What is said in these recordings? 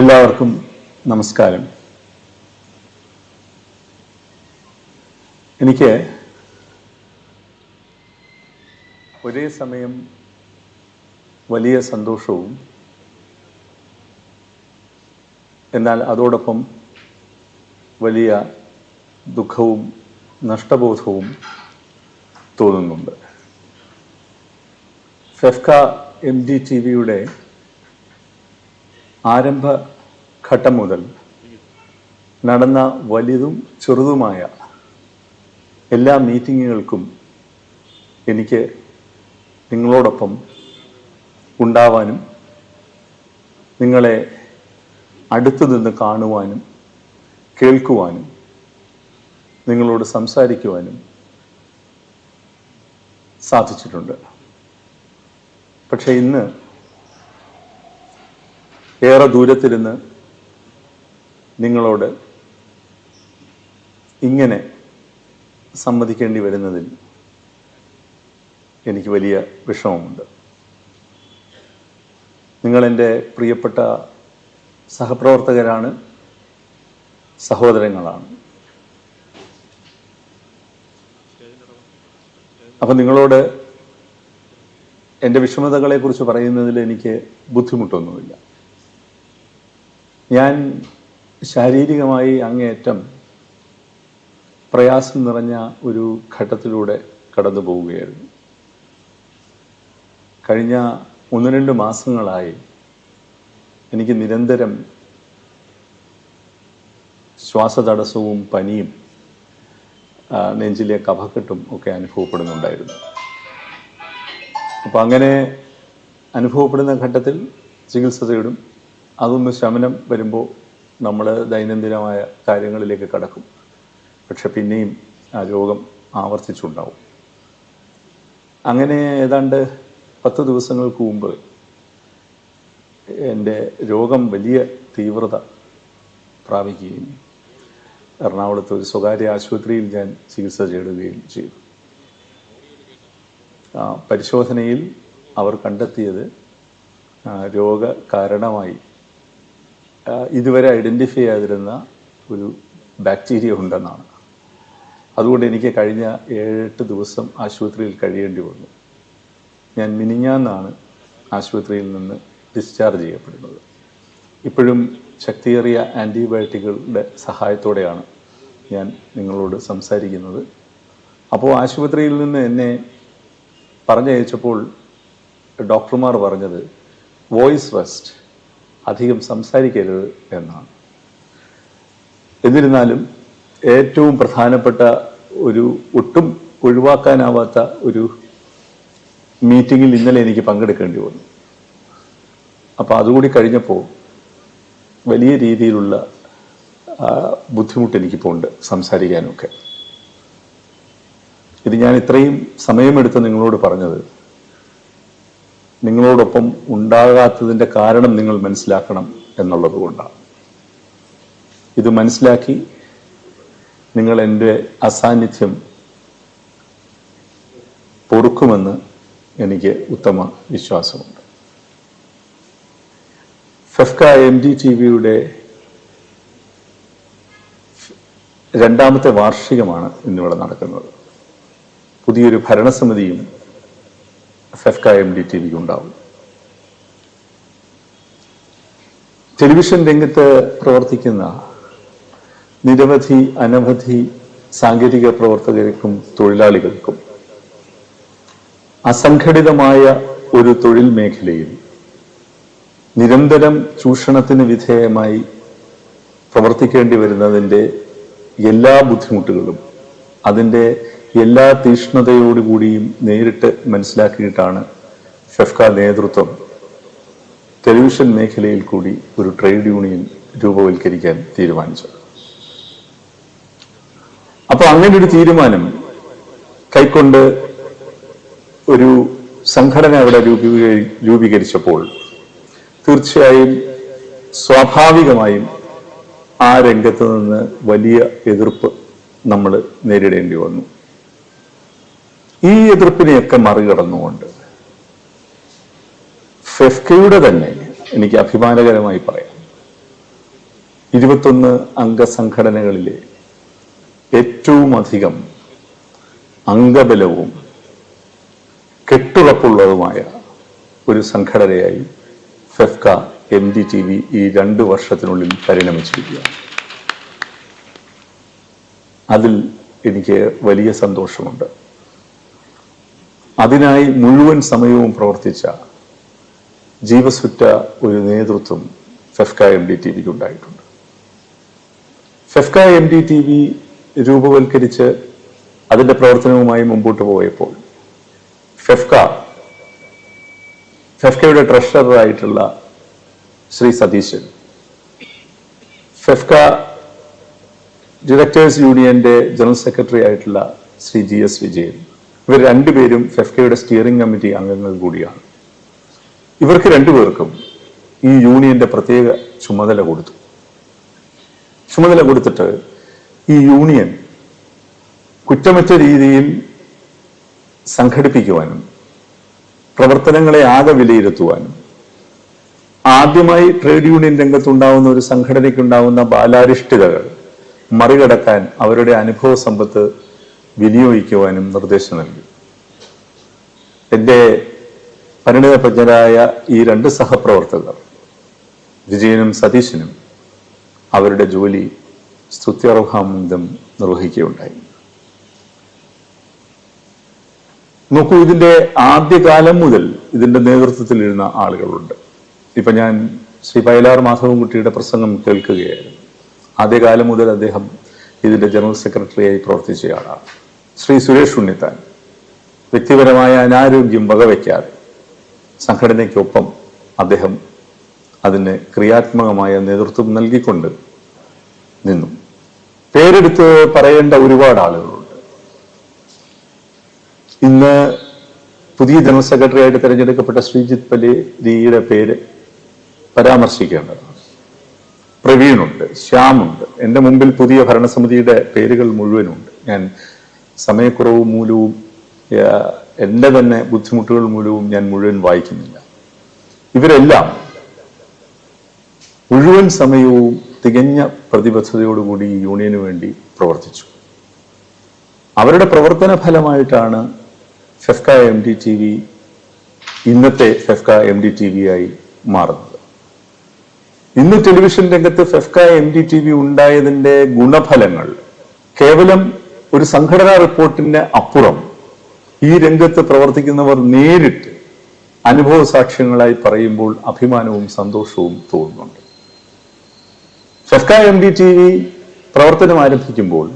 എല്ലാവർക്കും നമസ്കാരം. എനിക്ക് ഒരേ സമയം വലിയ സന്തോഷവും എന്നാൽ അതോടൊപ്പം വലിയ ദുഃഖവും നഷ്ടബോധവും തോന്നുന്നുണ്ട്. ഫെഫ്ക എം ഡി ടി വിയുടെ ആരംഭ ഘട്ടം മുതൽ നടന്ന വലുതും ചെറുതുമായ എല്ലാ മീറ്റിങ്ങുകൾക്കും എനിക്ക് നിങ്ങളോടൊപ്പം ഉണ്ടാവാനും നിങ്ങളെ അടുത്തു നിന്ന് കാണുവാനും കേൾക്കുവാനും നിങ്ങളോട് സംസാരിക്കുവാനും സാധിച്ചിട്ടുണ്ട്. പക്ഷേ ഇന്ന് ഏറെ ദൂരത്തിരുന്ന് നിങ്ങളോട് ഇങ്ങനെ സമ്മതിക്കേണ്ടി വരുന്നതിൽ എനിക്ക് വലിയ വിഷമമുണ്ട്. നിങ്ങളെന്റെ പ്രിയപ്പെട്ട സഹപ്രവർത്തകരാണ് സഹോദരങ്ങളാണ്. അപ്പം നിങ്ങളോട് എന്റെ വിഷമതകളെക്കുറിച്ച് പറയുന്നതിൽ എനിക്ക് ബുദ്ധിമുട്ടൊന്നുമില്ല. ഞാൻ ശാരീരികമായി അങ്ങേയറ്റം പ്രയാസം നിറഞ്ഞ ഒരു ഘട്ടത്തിലൂടെ കടന്നു പോവുകയായിരുന്നു. കഴിഞ്ഞ ഒന്ന് രണ്ട് മാസങ്ങളായി എനിക്ക് നിരന്തരം ശ്വാസതടസ്സവും പനിയും നെഞ്ചിലെ കഫക്കെട്ടും ഒക്കെ അനുഭവപ്പെടുന്നുണ്ടായിരുന്നു. അപ്പോൾ അങ്ങനെ അനുഭവപ്പെടുന്ന ഘട്ടത്തിൽ ചികിത്സ തേടും. അതൊന്ന് ശമനം വരുമ്പോൾ നമ്മൾ ദൈനംദിനമായ കാര്യങ്ങളിലേക്ക് കടക്കും. പക്ഷെ പിന്നെയും ആ രോഗം ആവർത്തിച്ചുണ്ടാവും. അങ്ങനെ ഏതാണ്ട് പത്ത് ദിവസങ്ങൾക്ക് മുമ്പ് എന്റെ രോഗം വലിയ തീവ്രത പ്രാപിക്കുകയും എറണാകുളത്ത് ഒരു സ്വകാര്യ ആശുപത്രിയിൽ ഞാൻ ചികിത്സ തേടുകയും ചെയ്തു. പരിശോധനയിൽ അവർ കണ്ടെത്തിയത് രോഗ കാരണമായി ഇതുവരെ ഐഡന്റിഫൈ ചെയ്തിരുന്ന ഒരു ബാക്ടീരിയ ഉണ്ടെന്നാണ്. അതുകൊണ്ട് എനിക്ക് കഴിഞ്ഞ ഏഴെട്ട് ദിവസം ആശുപത്രിയിൽ കഴിയേണ്ടി വന്നു. ഞാൻ മിനിഞ്ഞാന്നാണ് ആശുപത്രിയിൽ നിന്ന് ഡിസ്ചാർജ് ചെയ്യപ്പെടുന്നത്. ഇപ്പോഴും ശക്തിയേറിയ ആന്റിബയോട്ടിക്കുകളുടെ സഹായത്തോടെയാണ് ഞാൻ നിങ്ങളോട് സംസാരിക്കുന്നത്. അപ്പോൾ ആശുപത്രിയിൽ നിന്ന് എന്നെ പറഞ്ഞയച്ചപ്പോൾ ഡോക്ടർമാർ പറഞ്ഞത് വോയിസ് റെസ്റ്റ് അധികം സംസാരിക്കരുത് എന്നാണ്. എന്നിരുന്നാലും ഏറ്റവും പ്രധാനപ്പെട്ട ഒരു ഒട്ടും ഒഴിവാക്കാനാവാത്ത ഒരു മീറ്റിങ്ങിൽ ഇന്നലെ എനിക്ക് പങ്കെടുക്കേണ്ടി വന്നു. അപ്പോൾ അതുകൂടി കഴിഞ്ഞപ്പോൾ വലിയ രീതിയിലുള്ള ബുദ്ധിമുട്ട് എനിക്കിപ്പോൾ ഉണ്ട് സംസാരിക്കാനൊക്കെ. ഇത് ഞാൻ ഇത്രയും സമയമെടുത്ത് നിങ്ങളോട് പറഞ്ഞത് നിങ്ങളോടൊപ്പം ഉണ്ടാകാത്തതിന്റെ കാരണം നിങ്ങൾ മനസ്സിലാക്കണം എന്നുള്ളത് കൊണ്ടാണ്. ഇത് മനസ്സിലാക്കി നിങ്ങൾ എന്റെ അസാന്നിധ്യം പൊറുക്കുമെന്ന് എനിക്ക് ഉത്തമ വിശ്വാസമുണ്ട്. ഫെഫ്ക എം ഡി ടി വിയുടെ രണ്ടാമത്തെ വാർഷികമാണ് ഇന്നിവിടെ നടക്കുന്നത്. പുതിയൊരു ഭരണസമിതിയും ഫെഫ്ക എം ഡി ടി ഉണ്ടാവും. ടെലിവിഷൻ രംഗത്ത് പ്രവർത്തിക്കുന്ന നിരവധി അനവധി സാങ്കേതിക പ്രവർത്തകർക്കും തൊഴിലാളികൾക്കും അസംഘടിതമായ ഒരു തൊഴിൽ മേഖലയിൽ നിരന്തരം ചൂഷണത്തിന് വിധേയമായി പ്രവർത്തിക്കേണ്ടി വരുന്നതിന്റെ എല്ലാ ബുദ്ധിമുട്ടുകളും അതിന്റെ എല്ലാ തീക്ഷ്ണതയോടുകൂടിയും നേരിട്ട് മനസ്സിലാക്കിയിട്ടാണ് ഫെഫ്ക നേതൃത്വം ടെലിവിഷൻ മേഖലയിൽ കൂടി ഒരു ട്രേഡ് യൂണിയൻ രൂപവൽക്കരിക്കാൻ തീരുമാനിച്ചത്. അപ്പോൾ അങ്ങനെ ഒരു തീരുമാനം കൈക്കൊണ്ട് ഒരു സംഘടന അവിടെ രൂപീകരി രൂപീകരിച്ചപ്പോൾ തീർച്ചയായും സ്വാഭാവികമായും ആ രംഗത്ത് നിന്ന് വലിയ എതിർപ്പ് നമ്മൾ നേരിടേണ്ടി വന്നു. ഈ എതിർപ്പിനെയൊക്കെ മറികടന്നുകൊണ്ട് ഫെഫ്കയുടെ തന്നെ എനിക്ക് അഭിമാനകരമായി പറയാം. ഇരുപത്തൊന്ന് അംഗസംഘടനകളിലെ ഏറ്റവും അധികം അംഗബലവും കെട്ടുറപ്പുള്ളതുമായ ഒരു സംഘടനയായി FEFKA M D T V ഈ രണ്ട് വർഷത്തിനുള്ളിൽ പരിണമിച്ചിരിക്കുകയാണ്. അതിൽ എനിക്ക് വലിയ സന്തോഷമുണ്ട്. അതിനായി മുഴുവൻ സമയവും പ്രവർത്തിച്ച ജീവസുറ്റ ഒരു നേതൃത്വം ഫെഫ്ക എം ഡി ടി വിക്ക് ഉണ്ടായിട്ടുണ്ട്. FEFKA M D T V രൂപവൽക്കരിച്ച് അതിന്റെ പ്രവർത്തനവുമായി മുമ്പോട്ട് പോയപ്പോൾ ഫെഫ്ക ഫെഫ്കയുടെ ട്രഷററായിട്ടുള്ള ശ്രീ സതീശൻ ഫെഫ്ക ഡയറക്ടേഴ്സ് യൂണിയന്റെ ജനറൽ സെക്രട്ടറി ആയിട്ടുള്ള ശ്രീ ജി എസ് വിജയൻ ഇവർ രണ്ടുപേരും ഫെഫ്കയുടെ സ്റ്റിയറിംഗ് കമ്മിറ്റി അംഗങ്ങൾ കൂടിയാണ്. ഇവർക്ക് രണ്ടുപേർക്കും ഈ യൂണിയന്റെ പ്രത്യേക ചുമതല കൊടുത്തു. ചുമതല കൊടുത്തിട്ട് ഈ യൂണിയൻ കുറ്റമറ്റ രീതിയിൽ സംഘടിപ്പിക്കുവാനും പ്രവർത്തനങ്ങളെ ആകെ വിലയിരുത്തുവാനും ആദ്യമായി ട്രേഡ് യൂണിയൻ രംഗത്തുണ്ടാവുന്ന ഒരു സംഘടനയ്ക്കുണ്ടാവുന്ന ബാലാരിഷ്ഠിതകൾ മറികടക്കാൻ അവരുടെ അനുഭവ സമ്പത്ത് വിനിയോഗിക്കുവാനും നിർദ്ദേശം നൽകി. എന്റെ പരിണിതപ്രജ്ഞരായ ഈ രണ്ട് സഹപ്രവർത്തകർ വിജയനും സതീശനും അവരുടെ ജോലി സ്തുത്യർഹാമന്തം നിർവഹിക്കുകയുണ്ടായി. നോക്കൂ ഇതിന്റെ ആദ്യകാലം മുതൽ ഇതിന്റെ നേതൃത്വത്തിലിരുന്ന ആളുകളുണ്ട്. ഇപ്പൊ ഞാൻ ശ്രീ പയലാർ മാധവൻകുട്ടിയുടെ പ്രസംഗം കേൾക്കുകയായിരുന്നു. ആദ്യകാലം മുതൽ അദ്ദേഹം ഇതിന്റെ ജനറൽ സെക്രട്ടറിയായി പ്രവർത്തിച്ചയാളാണ് ശ്രീ സുരേഷ് ഉണ്ണിത്താൻ. വ്യക്തിപരമായ അനാരോഗ്യം വകവയ്ക്കാതെ സംഘടനയ്ക്കൊപ്പം അദ്ദേഹം അതിന് ക്രിയാത്മകമായ നേതൃത്വം നൽകിക്കൊണ്ട് നിന്നു. പേരെടുത്ത് പറയേണ്ട ഒരുപാട് ആളുകളുണ്ട്. ഇന്ന് പുതിയ ജനറൽ സെക്രട്ടറി ആയിട്ട് തിരഞ്ഞെടുക്കപ്പെട്ട ശ്രീജിത് പലേരിയുടെ പേര് പരാമർശിക്കേണ്ടതാണ്. പ്രവീണുണ്ട് ശ്യാമുണ്ട് എന്റെ മുമ്പിൽ പുതിയ ഭരണസമിതിയുടെ പേരുകൾ മുഴുവനുണ്ട് ഞാൻ സമയക്കുറവ് മൂലവും എന്റെ തന്നെ ബുദ്ധിമുട്ടുകൾ മൂലവും ഞാൻ മുഴുവൻ വായിക്കുന്നില്ല. ഇവരെല്ലാം മുഴുവൻ സമയവും തികഞ്ഞ പ്രതിബദ്ധതയോടുകൂടി ഈ യൂണിയന് വേണ്ടി പ്രവർത്തിച്ചു. അവരുടെ പ്രവർത്തന ഫലമായിട്ടാണ് FEFKA M D T V ഇന്നത്തെ FEFKA M D T V ആയി മാറുന്നത്. ഇന്ന് ടെലിവിഷൻ രംഗത്ത് FEFKA M D T V ഉണ്ടായതിന്റെ ഗുണഫലങ്ങൾ കേവലം ഒരു സംഘടനാ റിപ്പോർട്ടിന്റെ അപ്പുറം ഈ രംഗത്ത് പ്രവർത്തിക്കുന്നവർ നേരിട്ട് അനുഭവ സാക്ഷ്യങ്ങളായി പറയുമ്പോൾ അഭിമാനവും സന്തോഷവും തോന്നുന്നുണ്ട്. FEFKA M D T V പ്രവർത്തനം ആരംഭിക്കുമ്പോൾ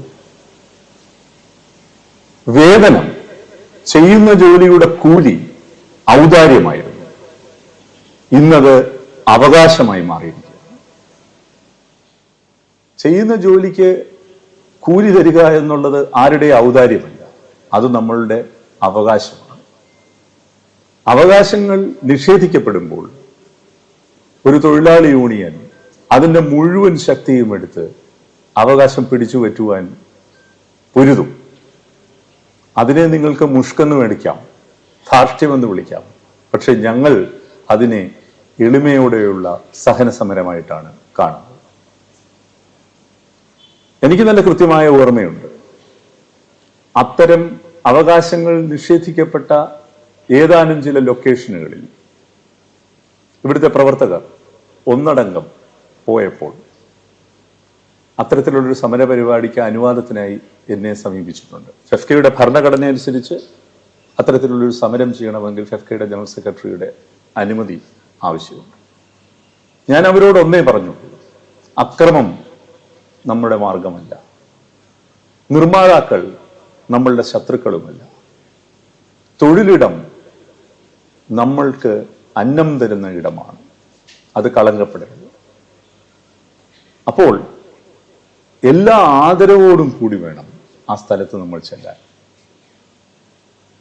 വേതനം ചെയ്യുന്ന ജോലിയുടെ കൂലി ഔദാര്യമായിരുന്നു. ഇന്നത് അവകാശമായി മാറിയിരിക്കുന്നു ചെയ്യുന്ന ജോലിക്ക് കൂലി തരിക എന്നുള്ളത് ആരുടെ ഔദാര്യമല്ല. അത് നമ്മളുടെ അവകാശമാണ്. അവകാശങ്ങൾ നിഷേധിക്കപ്പെടുമ്പോൾ ഒരു തൊഴിലാളി യൂണിയൻ അതിന്റെ മുഴുവൻ ശക്തിയും എടുത്ത് അവകാശം പിടിച്ചു പറ്റുവാൻ പൊരുതും. അതിനെ നിങ്ങൾക്ക് മുഷ്കെന്ന് മേടിക്കാം ധാർഷ്ട്യമെന്ന് വിളിക്കാം. പക്ഷെ ഞങ്ങൾ അതിനെ എളിമയോടെയുള്ള സഹന സമരമായിട്ടാണ് കാണുന്നത്. എനിക്ക് നല്ല കൃത്യമായ ഓർമ്മയുണ്ട്. അത്തരം അവകാശങ്ങൾ നിഷേധിക്കപ്പെട്ട ഏതാനും ചില ലൊക്കേഷനുകളിൽ ഇവിടുത്തെ പ്രവർത്തകർ ഒന്നടങ്കം പോയപ്പോൾ അത്തരത്തിലുള്ളൊരു സമര പരിപാടിക്ക് അനുവാദത്തിനായി എന്നെ സമീപിച്ചിട്ടുണ്ട്. ഫെഫ്കയുടെ ഭരണഘടന അനുസരിച്ച് അത്തരത്തിലുള്ളൊരു സമരം ചെയ്യണമെങ്കിൽ ഫെഫ്കയുടെ ജനറൽ സെക്രട്ടറിയുടെ അനുമതി ആവശ്യമുണ്ട്. ഞാൻ അവരോട് ഒന്നേ പറഞ്ഞു അക്രമം നമ്മുടെ മാർഗമല്ല നിർമ്മാതാക്കൾ നമ്മളുടെ ശത്രുക്കളുമല്ല. തൊഴിലിടം നമ്മൾക്ക് അന്നം തരുന്ന ഇടമാണ്. അത് കളങ്കപ്പെടരുത്. അപ്പോൾ എല്ലാ ആദരവോടും കൂടി വേണം ആ സ്ഥലത്ത് നമ്മൾ ചെല്ലാൻ.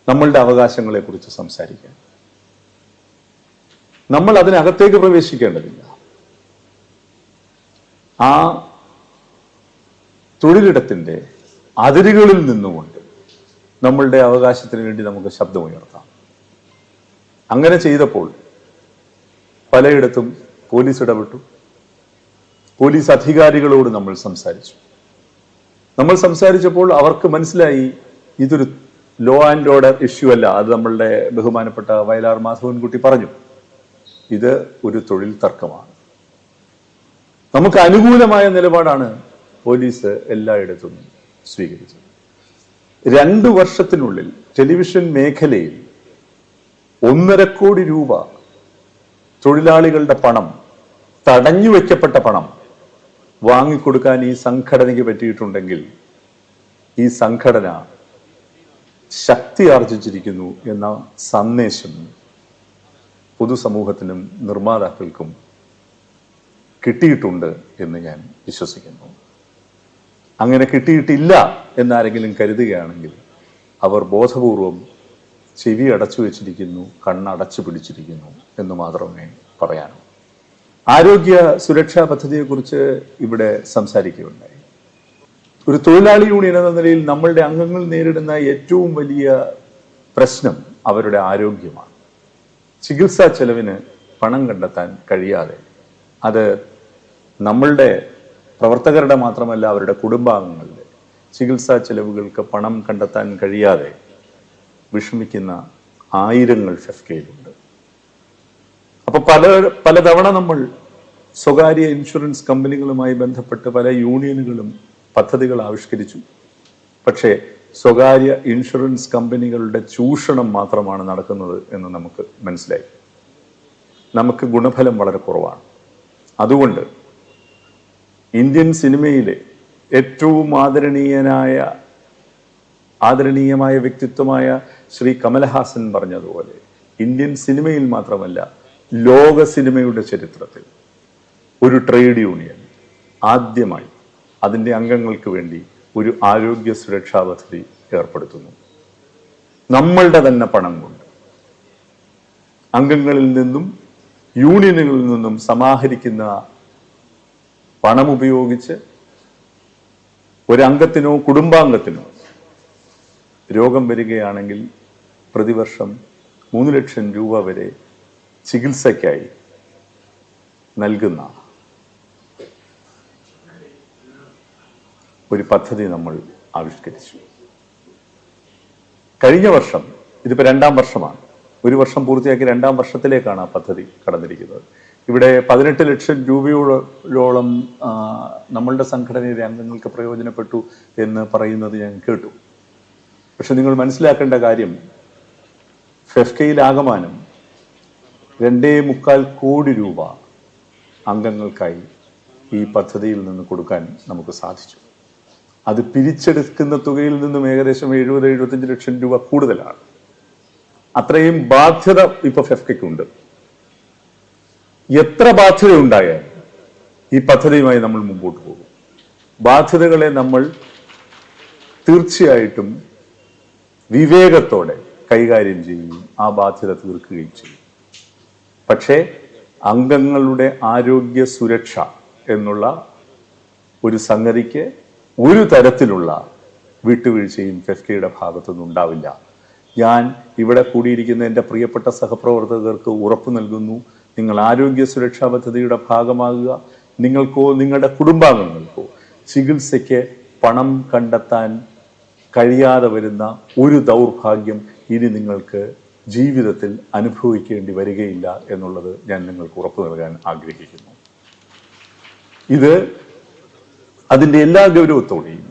നമ്മളുടെ അവകാശങ്ങളെ കുറിച്ച് സംസാരിക്കാൻ. നമ്മൾ അതിനകത്തേക്ക് പ്രവേശിക്കേണ്ടതില്ല. ആ തൊഴിലിടത്തിന്റെ അതിരുകളിൽ നിന്നുകൊണ്ട് നമ്മളുടെ അവകാശത്തിന് വേണ്ടി നമുക്ക് ശബ്ദമുയർത്താം അങ്ങനെ ചെയ്തപ്പോൾ പലയിടത്തും പോലീസ് ഇടപെട്ടു. പോലീസ് അധികാരികളോട് നമ്മൾ സംസാരിച്ചു. നമ്മൾ സംസാരിച്ചപ്പോൾ അവർക്ക് മനസ്സിലായി ഇതൊരു ലോ ആൻഡ് ഓർഡർ ഇഷ്യൂ അല്ല. അത് നമ്മളുടെ ബഹുമാനപ്പെട്ട വയലാർ മാധവൻകുട്ടി പറഞ്ഞു. ഇത് ഒരു തൊഴിൽ തർക്കമാണ്. നമുക്ക് അനുകൂലമായ നിലപാടാണ് പോലീസ് എല്ലായിടത്തും സ്വീകരിച്ചു. രണ്ട് വർഷത്തിനുള്ളിൽ ടെലിവിഷൻ മേഖലയിൽ ഒന്നര കോടി രൂപ തൊഴിലാളികളുടെ പണം തടഞ്ഞു വെക്കപ്പെട്ട പണം വാങ്ങിക്കൊടുക്കാൻ ഈ സംഘടനയ്ക്ക് പറ്റിയിട്ടുണ്ടെങ്കിൽ ഈ സംഘടന ശക്തി ആർജിച്ചിരിക്കുന്നു എന്ന സന്ദേശം പൊതുസമൂഹത്തിനും നിർമ്മാതാക്കൾക്കും കിട്ടിയിട്ടുണ്ട് എന്ന് ഞാൻ വിശ്വസിക്കുന്നു. അങ്ങനെ കിട്ടിയിട്ടില്ല എന്നാരെങ്കിലും കരുതുകയാണെങ്കിൽ അവർ ബോധപൂർവം ചെവി അടച്ചു വെച്ചിരിക്കുന്നു കണ്ണടച്ചു പിടിച്ചിരിക്കുന്നു എന്ന് മാത്രമേ പറയാനൂ? ആരോഗ്യ സുരക്ഷാ പദ്ധതിയെക്കുറിച്ച് ഇവിടെ സംസാരിക്കുകയുണ്ടായി. ഒരു തൊഴിലാളി യൂണിയൻ എന്ന നിലയിൽ നമ്മളുടെ അംഗങ്ങൾ നേരിടുന്ന ഏറ്റവും വലിയ പ്രശ്നം അവരുടെ ആരോഗ്യമാണ്. ചികിത്സാ ചെലവിന് പണം കണ്ടെത്താൻ കഴിയാതെ അത് നമ്മളുടെ പ്രവർത്തകരുടെ മാത്രമല്ല അവരുടെ കുടുംബാംഗങ്ങളുടെ. ചികിത്സാ ചെലവുകൾക്ക് പണം കണ്ടെത്താൻ കഴിയാതെ വിഷമിക്കുന്ന ആയിരങ്ങൾ ഫെഫ്കയിലുണ്ട് അപ്പോൾ പല പലതവണ നമ്മൾ സ്വകാര്യ ഇൻഷുറൻസ് കമ്പനികളുമായി ബന്ധപ്പെട്ട് പല യൂണിയനുകളും പദ്ധതികൾ ആവിഷ്കരിച്ചു. പക്ഷേ സ്വകാര്യ ഇൻഷുറൻസ് കമ്പനികളുടെ ചൂഷണം മാത്രമാണ് നടക്കുന്നത് എന്ന് നമുക്ക് മനസ്സിലായി. നമുക്ക് ഗുണഫലം വളരെ കുറവാണ്. അതുകൊണ്ട് ഇന്ത്യൻ സിനിമയിലെ ഏറ്റവും ആദരണീയനായ ആദരണീയമായ വ്യക്തിത്വമായ ശ്രീ കമലഹാസൻ പറഞ്ഞതുപോലെ ഇന്ത്യൻ സിനിമയിൽ മാത്രമല്ല ലോക സിനിമയുടെ ചരിത്രത്തിൽ ഒരു ട്രേഡ് യൂണിയൻ ആദ്യമായി അതിന്റെ അംഗങ്ങൾക്ക് വേണ്ടി ഒരു ആരോഗ്യ സുരക്ഷാ പദ്ധതി ഏർപ്പെടുത്തുന്നു. നമ്മളുടെ തന്നെ പണം കൊണ്ട് അംഗങ്ങളിൽ നിന്നും യൂണിയനുകളിൽ നിന്നും സമാഹരിക്കുന്ന പണം ഉപയോഗിച്ച് ഒരംഗത്തിനോ കുടുംബാംഗത്തിനോ രോഗം വരികയാണെങ്കിൽ പ്രതിവർഷം മൂന്ന് ലക്ഷം രൂപ വരെ ചികിത്സയ്ക്കായി നൽകുന്ന ഒരു പദ്ധതി നമ്മൾ ആവിഷ്കരിച്ചു. കഴിഞ്ഞ വർഷം ഇതിപ്പോ രണ്ടാം വർഷമാണ്. ഒരു വർഷം പൂർത്തിയാക്കി രണ്ടാം വർഷത്തിലേക്കാണ് ആ പദ്ധതി കടന്നിരിക്കുന്നത്. ഇവിടെ പതിനെട്ട് ലക്ഷം രൂപയോളം നമ്മളുടെ സംഘടനയിലെ അംഗങ്ങൾക്ക് പ്രയോജനപ്പെട്ടു എന്ന് പറയുന്നത് ഞാൻ കേട്ടു. പക്ഷെ നിങ്ങൾ മനസ്സിലാക്കേണ്ട കാര്യം ഫെഫ്കയിലാകമാനം രണ്ടേ മുക്കാൽ കോടി രൂപ അംഗങ്ങൾക്കായി ഈ പദ്ധതിയിൽ നിന്ന് കൊടുക്കാൻ നമുക്ക് സാധിച്ചു. അത് പിരിച്ചെടുക്കുന്ന തുകയിൽ നിന്നും ഏകദേശം എഴുപത് എഴുപത്തഞ്ച് ലക്ഷം രൂപ കൂടുതലാണ്. അത്രയും ബാധ്യത ഇപ്പൊ ഫെഫ്കയ്ക്കുണ്ട്. എത്ര ബാധ്യത ഉണ്ടായാലും ഈ പദ്ധതിയുമായി നമ്മൾ മുമ്പോട്ട് പോകും. ബാധ്യതകളെ നമ്മൾ തീർച്ചയായിട്ടും വിവേകത്തോടെ കൈകാര്യം ചെയ്യുകയും ആ ബാധ്യത തീർക്കുകയും ചെയ്യും. പക്ഷേ അംഗങ്ങളുടെ ആരോഗ്യ സുരക്ഷ എന്നുള്ള ഒരു സംഗതിക്ക് ഒരു തരത്തിലുള്ള വിട്ടുവീഴ്ചയും ഫെഫ്കയുടെ ഭാഗത്തുനിന്ന് ഉണ്ടാവില്ല. ഞാൻ ഇവിടെ കൂടിയിരിക്കുന്ന എന്റെ പ്രിയപ്പെട്ട സഹപ്രവർത്തകർക്ക് ഉറപ്പ് നൽകുന്നു. നിങ്ങൾ ആരോഗ്യ സുരക്ഷാ പദ്ധതിയുടെ ഭാഗമാകുക നിങ്ങൾക്കോ നിങ്ങളുടെ കുടുംബാംഗങ്ങൾക്കോ ചികിത്സയ്ക്ക് പണം കണ്ടെത്താൻ കഴിയാതെ വരുന്ന ഒരു ദൗർഭാഗ്യം ഇനി നിങ്ങൾക്ക് ജീവിതത്തിൽ അനുഭവിക്കേണ്ടി വരികയില്ല എന്നുള്ളത് ഞാൻ നിങ്ങൾക്ക് ഉറപ്പു നൽകാൻ ആഗ്രഹിക്കുന്നു. ഇത് അതിന്റെ എല്ലാ ഗൗരവത്തോടെയും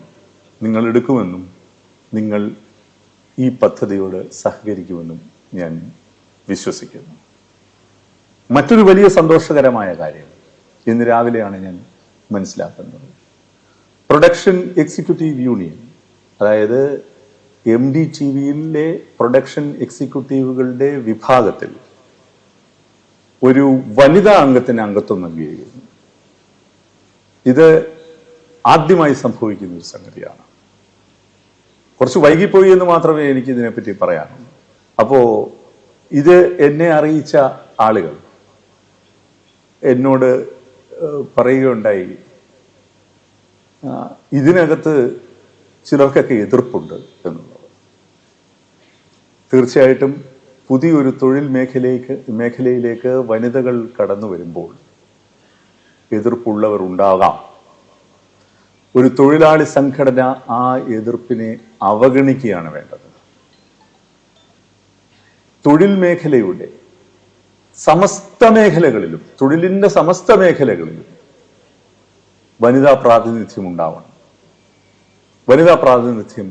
നിങ്ങൾ എടുക്കുമെന്നും നിങ്ങൾ ഈ പദ്ധതിയോട് സഹകരിക്കുമെന്നും ഞാൻ വിശ്വസിക്കുന്നു. മറ്റൊരു വലിയ സന്തോഷകരമായ കാര്യം ഇന്ന് രാവിലെയാണ് ഞാൻ മനസ്സിലാക്കുന്നത്. പ്രൊഡക്ഷൻ എക്സിക്യൂട്ടീവ് യൂണിയൻ അതായത് എം ഡി ടി വിയിലെ പ്രൊഡക്ഷൻ എക്സിക്യൂട്ടീവുകളുടെ വിഭാഗത്തിൽ ഒരു വനിതാ അംഗത്തിന് അംഗത്വം നൽകിയിരിക്കുന്നു. ഇത് ആദ്യമായി സംഭവിക്കുന്ന ഒരു സംഗതിയാണ്. കുറച്ച് വൈകിപ്പോയി എന്ന് മാത്രമേ എനിക്ക് ഇതിനെപ്പറ്റി പറയാനുള്ളൂ. അപ്പോ ഇത് എന്നെ അറിയിച്ച ആളുകൾ എന്നോട് പറയുകയുണ്ടായി. ഇതിനകത്ത് ചിലർക്കൊക്കെ എതിർപ്പുണ്ട് എന്നുള്ളത്. തീർച്ചയായിട്ടും പുതിയൊരു തൊഴിൽ മേഖലയിലേക്ക് മേഖലയിലേക്ക് വനിതകൾ കടന്നു വരുമ്പോൾ എതിർപ്പുള്ളവരുണ്ടാകാം ഒരു തൊഴിലാളി സംഘടന ആ എതിർപ്പിനെ അവഗണിക്കുകയാണ് വേണ്ടത്. തൊഴിൽ മേഖലയുടെ സമസ്ത മേഖലകളിലും തൊഴിലിന്റെ സമസ്ത മേഖലകളിലും വനിതാ പ്രാതിനിധ്യം ഉണ്ടാവണം. വനിതാ പ്രാതിനിധ്യം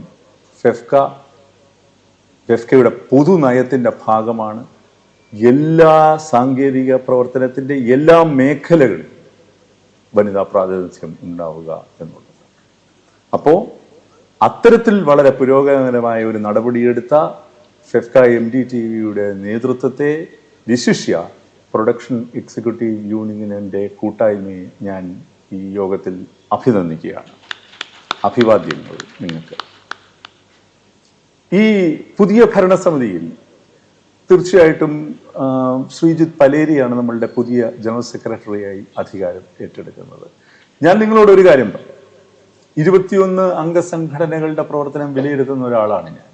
ഫെഫ്ക ഫെഫ്കയുടെ പൊതു നയത്തിന്റെ ഭാഗമാണ്. എല്ലാ സാങ്കേതിക പ്രവർത്തനത്തിന്റെ എല്ലാ മേഖലകളിലും വനിതാ പ്രാതിനിധ്യം ഉണ്ടാവുക എന്നുള്ളത്. അപ്പോ അത്തരത്തിൽ വളരെ പുരോഗമനമായ ഒരു നടപടിയെടുത്ത ഫെഫ്ക എം ഡി ടി വിയുടെ നേതൃത്വത്തെ വിശിഷ്യ പ്രൊഡക്ഷൻ എക്സിക്യൂട്ടീവ് യൂണിയനിന്റെ കൂട്ടായ്മയെ ഞാൻ ഈ യോഗത്തിൽ അഭിനന്ദിക്കുകയാണ്. അഭിവാദ്യങ്ങൾ നിങ്ങൾക്ക്. ഈ പുതിയ ഭരണസമിതിയിൽ തീർച്ചയായിട്ടും ശ്രീജിത്ത് പലേരിയാണ് നമ്മളുടെ പുതിയ ജനറൽ സെക്രട്ടറിയായി അധികാരം ഏറ്റെടുക്കുന്നത്. ഞാൻ നിങ്ങളോട് ഒരു കാര്യം പറയാം. ഇരുപത്തിയൊന്ന് അംഗസംഘടനകളുടെ പ്രവർത്തനം വിലയിരുത്തുന്ന ഒരാളാണ് ഞാൻ.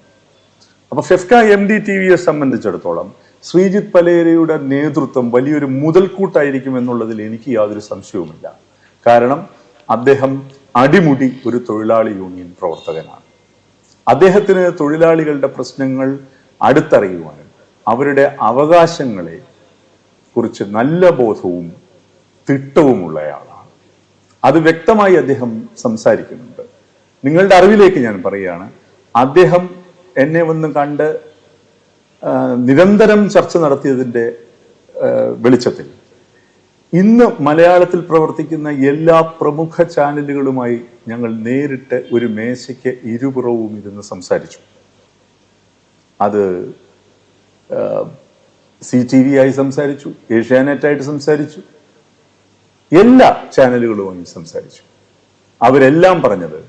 അപ്പൊ ഫെഫ്ക എം ഡി ടി വിയെ സംബന്ധിച്ചിടത്തോളം ശ്രീജിത്ത് പലേരയുടെ നേതൃത്വം വലിയൊരു മുതൽക്കൂട്ടായിരിക്കും എന്നുള്ളതിൽ എനിക്ക് യാതൊരു സംശയവുമില്ല. കാരണം അദ്ദേഹം അടിമുടി ഒരു തൊഴിലാളി യൂണിയൻ പ്രവർത്തകനാണ്. അദ്ദേഹത്തിന് തൊഴിലാളികളുടെ പ്രശ്നങ്ങൾ അടുത്തറിയുവാനും അവരുടെ അവകാശങ്ങളെ കുറിച്ച് നല്ല ബോധവും തിട്ടവുമുള്ളയാളാണ്. അത് വ്യക്തമായി അദ്ദേഹം സംസാരിക്കുന്നുണ്ട്. നിങ്ങളുടെ അറിവിലേക്ക് ഞാൻ പറയുകയാണ്. അദ്ദേഹം എന്നെ വന്ന് കണ്ട് നിരന്തരം ചർച്ച നടത്തിയതിന്റെ വെളിച്ചത്തിൽ. ഇന്ന് മലയാളത്തിൽ പ്രവർത്തിക്കുന്ന എല്ലാ പ്രമുഖ ചാനലുകളുമായി ഞങ്ങൾ നേരിട്ട് ഒരു മേശയ്ക്ക് ഇരുപുറവും ഇരുന്ന് സംസാരിച്ചു. അത് സി ടി വി ആയി സംസാരിച്ചു ഏഷ്യാനെറ്റായിട്ട് സംസാരിച്ചു എല്ലാ ചാനലുകളുമായി സംസാരിച്ചു. അവരെല്ലാം പറഞ്ഞത്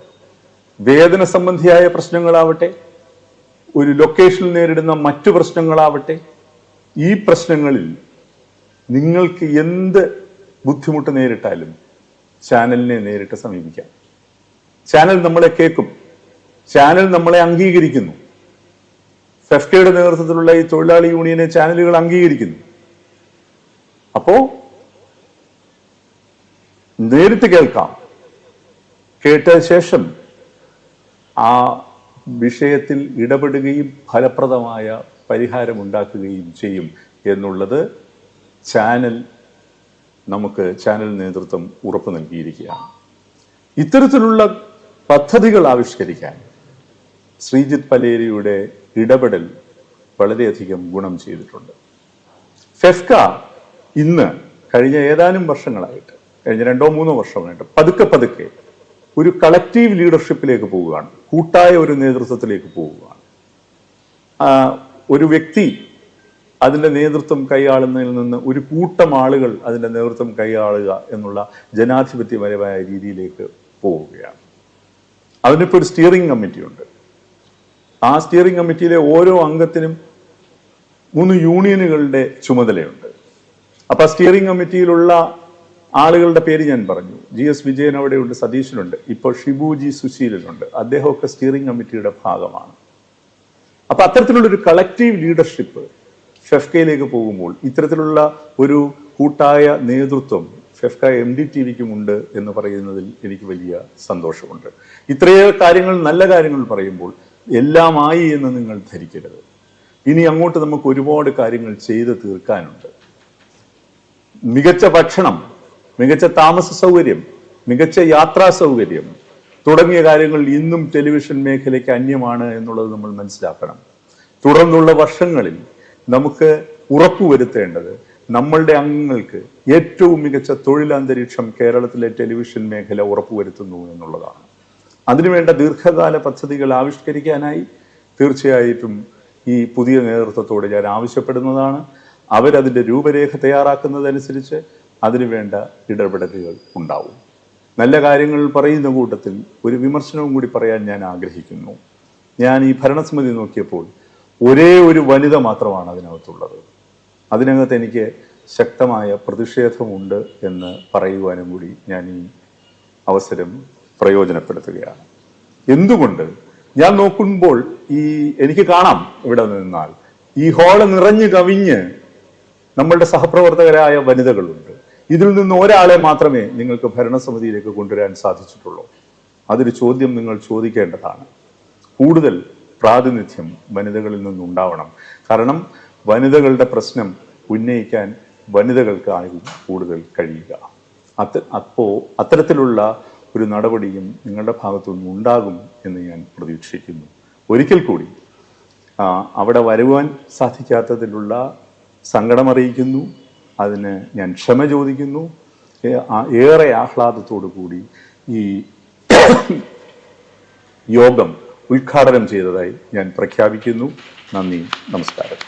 വേദന സംബന്ധിയായ പ്രശ്നങ്ങളാവട്ടെ ഒരു ലൊക്കേഷനിൽ നേരിടുന്ന മറ്റു പ്രശ്നങ്ങളാവട്ടെ ഈ പ്രശ്നങ്ങളിൽ നിങ്ങൾക്ക് എന്ത് ബുദ്ധിമുട്ട് നേരിട്ടാലും ചാനലിനെ നേരിട്ട് സമീപിക്കാം. ചാനൽ നമ്മളെ കേൾക്കും. ചാനൽ നമ്മളെ അംഗീകരിക്കുന്നു. ഫെഫ്റ്റയുടെ നേതൃത്വത്തിലുള്ള ഈ തൊഴിലാളി യൂണിയനെ ചാനലുകൾ അംഗീകരിക്കുന്നു. അപ്പോ നേരിട്ട് കേൾക്കാം. കേട്ട ശേഷം ആ വിഷയത്തിൽ ഇടപെടുകയും ഫലപ്രദമായ പരിഹാരം ഉണ്ടാക്കുകയും ചെയ്യും എന്നുള്ളത് ചാനൽ നമുക്ക് ചാനൽ നേതൃത്വം ഉറപ്പു നൽകിയിരിക്കുകയാണ്. ഇത്തരത്തിലുള്ള പദ്ധതികൾ ആവിഷ്കരിക്കാൻ ശ്രീജിത് പലേരിയുടെ ഇടപെടൽ വളരെയധികം ഗുണം ചെയ്തിട്ടുണ്ട്. ഫെഫ്ക ഇന്ന് കഴിഞ്ഞ ഏതാനും വർഷങ്ങളായിട്ട് കഴിഞ്ഞ രണ്ടോ മൂന്നോ വർഷമായിട്ട് പതുക്കെ പതുക്കെ ഒരു കളക്റ്റീവ് ലീഡർഷിപ്പിലേക്ക് പോവുകയാണ്. കൂട്ടായ ഒരു നേതൃത്വത്തിലേക്ക് പോവുകയാണ്. ഒരു വ്യക്തി അതിന്റെ നേതൃത്വം കൈയാളുന്നതിൽ നിന്ന് ഒരു കൂട്ടം ആളുകൾ അതിന്റെ നേതൃത്വം കൈയാളുക എന്നുള്ള ജനാധിപത്യപരമായ രീതിയിലേക്ക് പോവുകയാണ്. അതിനിപ്പോൾ ഒരു സ്റ്റിയറിംഗ് കമ്മിറ്റി ഉണ്ട്. ആ സ്റ്റിയറിംഗ് കമ്മിറ്റിയിലെ ഓരോ അംഗത്തിനും മൂന്ന് യൂണിയനുകളുടെ ചുമതലയുണ്ട്. അപ്പോൾ സ്റ്റിയറിംഗ് കമ്മിറ്റിയിലുള്ള ആളുകളുടെ പേര് ഞാൻ പറഞ്ഞു. ജി എസ് വിജയൻ അവിടെയുണ്ട് സതീശനുണ്ട്. ഇപ്പോൾ ഷിബുജി സുശീലനുണ്ട്. അദ്ദേഹമൊക്കെ സ്റ്റിയറിംഗ് കമ്മിറ്റിയുടെ ഭാഗമാണ്. അപ്പൊ അത്തരത്തിലുള്ള ഒരു കളക്റ്റീവ് ലീഡർഷിപ്പ് ഫെഫ്കയിലേക്ക് പോകുമ്പോൾ ഇത്തരത്തിലുള്ള ഒരു കൂട്ടായ നേതൃത്വം ഫെഫ്ക എം ഡി ടി വിക്കും ഉണ്ട് എന്ന് പറയുന്നതിൽ എനിക്ക് വലിയ സന്തോഷമുണ്ട്. ഇത്രയേ കാര്യങ്ങൾ നല്ല കാര്യങ്ങൾ പറയുമ്പോൾ എല്ലാമായി എന്ന് നിങ്ങൾ ധരിക്കരുത്. ഇനി അങ്ങോട്ട് നമുക്ക് ഒരുപാട് കാര്യങ്ങൾ ചെയ്ത് തീർക്കാനുണ്ട്. മികച്ച ഭക്ഷണം മികച്ച താമസ സൗകര്യം മികച്ച യാത്രാ സൗകര്യം തുടങ്ങിയ കാര്യങ്ങൾ ഇന്നും ടെലിവിഷൻ മേഖലയ്ക്ക് അന്യമാണ് എന്നുള്ളത് നമ്മൾ മനസ്സിലാക്കണം. തുടർന്നുള്ള വർഷങ്ങളിൽ നമുക്ക് ഉറപ്പുവരുത്തേണ്ടത് നമ്മളുടെ അംഗങ്ങൾക്ക് ഏറ്റവും മികച്ച തൊഴിലന്തരീക്ഷം കേരളത്തിലെ ടെലിവിഷൻ മേഖല ഉറപ്പുവരുത്തുന്നു എന്നുള്ളതാണ്. അതിനുവേണ്ട ദീർഘകാല പദ്ധതികൾ ആവിഷ്കരിക്കാനായി തീർച്ചയായിട്ടും ഈ പുതിയ നേതൃത്വത്തോട് ഞാൻ ആവശ്യപ്പെടുന്നതാണ്. അവരതിന്റെ രൂപരേഖ തയ്യാറാക്കുന്നതനുസരിച്ച് അതിനുവേണ്ട ഇടപെടലുകൾ ഉണ്ടാവും. നല്ല കാര്യങ്ങൾ പറയുന്ന കൂട്ടത്തിൽ ഒരു വിമർശനവും കൂടി പറയാൻ ഞാൻ ആഗ്രഹിക്കുന്നു. ഞാൻ ഈ ഭരണസമിതി നോക്കിയപ്പോൾ ഒരേ ഒരു വനിത മാത്രമാണ് അതിനകത്തുള്ളത്. അതിനകത്ത് എനിക്ക് ശക്തമായ പ്രതിഷേധമുണ്ട് എന്ന് പറയുവാനും കൂടി ഞാൻ ഈ അവസരം പ്രയോജനപ്പെടുത്തുകയാണ്. എന്തുകൊണ്ട്? ഞാൻ നോക്കുമ്പോൾ ഈ എനിക്ക് കാണാം ഇവിടെ നിന്നാൽ. ഈ ഹാൾ നിറഞ്ഞു കവിഞ്ഞ് നമ്മളുടെ സഹപ്രവർത്തകരായ വനിതകളുണ്ട്. ഇതിൽ നിന്ന് ഒരാളെ മാത്രമേ നിങ്ങൾക്ക് ഭരണസമിതിയിലേക്ക് കൊണ്ടുവരാൻ സാധിച്ചിട്ടുള്ളൂ. അതൊരു ചോദ്യം നിങ്ങൾ ചോദിക്കേണ്ടതാണ്. കൂടുതൽ പ്രാതിനിധ്യം വനിതകളിൽ നിന്നുണ്ടാവണം. കാരണം വനിതകളുടെ പ്രശ്നം ഉന്നയിക്കാൻ വനിതകൾക്കായും കൂടുതൽ കഴിയുക. അത് അപ്പോ അത്തരത്തിലുള്ള ഒരു നടപടിയും നിങ്ങളുടെ ഭാഗത്തു നിന്നും ഉണ്ടാകും എന്ന് ഞാൻ പ്രതീക്ഷിക്കുന്നു. ഒരിക്കൽ കൂടി അവിടെ വരുവാൻ സാധിക്കാത്തതിലുള്ള സങ്കടമറിയിക്കുന്നു. അതിന് ഞാൻ ക്ഷമ ചോദിക്കുന്നു. ഏറെ ആഹ്ലാദത്തോടു കൂടി ഈ യോഗം ഉദ്ഘാടനം ചെയ്തതായി ഞാൻ പ്രഖ്യാപിക്കുന്നു. നന്ദി നമസ്കാരം.